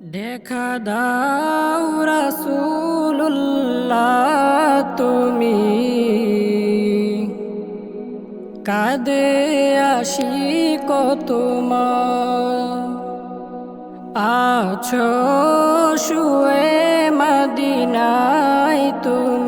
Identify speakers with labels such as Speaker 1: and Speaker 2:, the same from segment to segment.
Speaker 1: দেখা দাও রাসুল্লাহ তুমি। কাদে আসি কতমা আছো শুয়ে মদিনায় তুমি।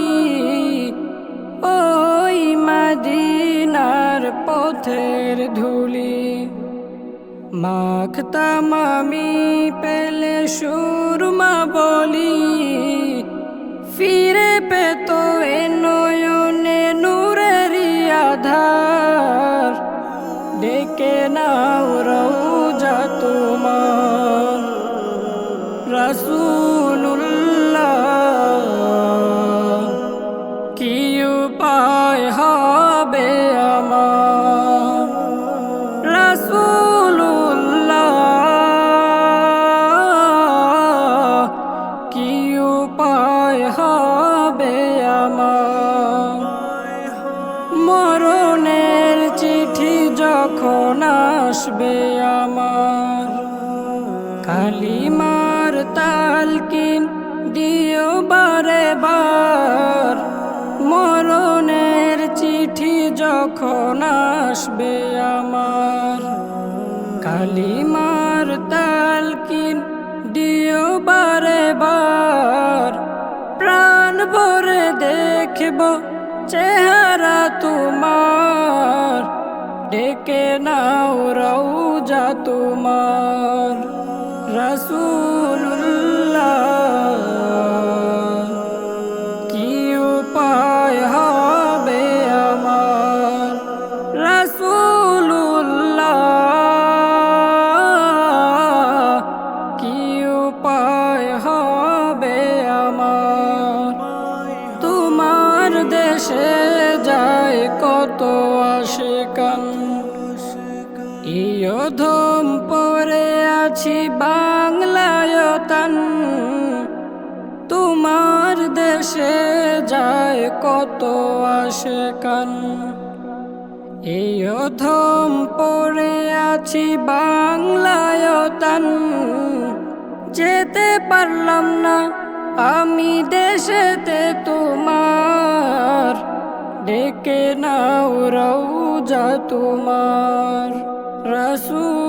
Speaker 1: পথের ধুলি। মাখতাম আমি পেলে সুরমা বলি। ফিরে পেত এ নয়নে নূরের আধার। ডেকে নাও রৌজা তোমার। রসুল্লাহ উপায় হবে আমার। মরণের চিঠি যখন আসবে আমার, কালিমার তালকিন দিও বারে বার। মরণের চিঠি যখন আসবে আমার, কালিমার তালকিন দিও বারে বার। প্রাণ ভরে দেখব চেহারা তোমার। ডেকে নাও রৌজা তোমার। রসুল্লাহ ইয়ধম পরে আছি বাংলায়তান তোমার দেশে যায় কত আসে কান। ইয়ধম পরে আছি বাংলায়তান যেতে পারলাম না আমি দেশেতে তোমার। ডেকে নাও রৌজা তোমার। রসুল